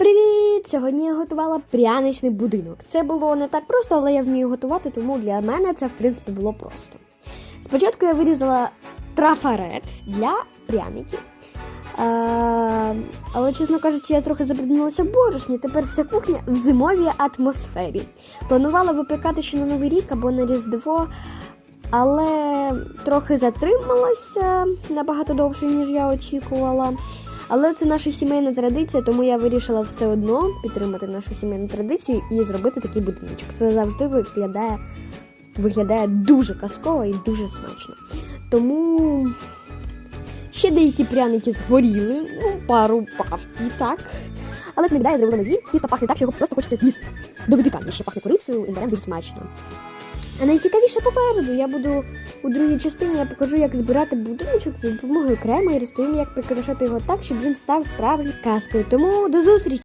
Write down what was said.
Привіт! Сьогодні я готувала пряничний будинок. Це було не так просто, але я вмію готувати, тому для мене це в принципі було просто. Спочатку я вирізала трафарет для пряників. Е, але, чесно кажучи, я трохи забруднилася борошні. Тепер вся кухня в зимовій атмосфері. Планувала випікати ще на Новий рік або на Різдво, але трохи затрималася набагато довше, ніж я очікувала. Але це наша сімейна традиція, тому я вирішила все одно підтримати нашу сімейну традицію і зробити такий будиночок. Це завжди виглядає, виглядає дуже казково і дуже смачно. Тому ще деякі пряники згоріли, ну, пару партій, так. Але це не біда, я зробила нові. Тісто пахне так, що його просто хочеться з'їсти. До випікання ще пахне корицею, імбирем дуже смачно. А найцікавіше попереду. Я буду у другій частині я покажу, як збирати будиночок за допомогою крему і розповім, як прикрашати його так, щоб він став справжньою казкою. Тому до зустрічі!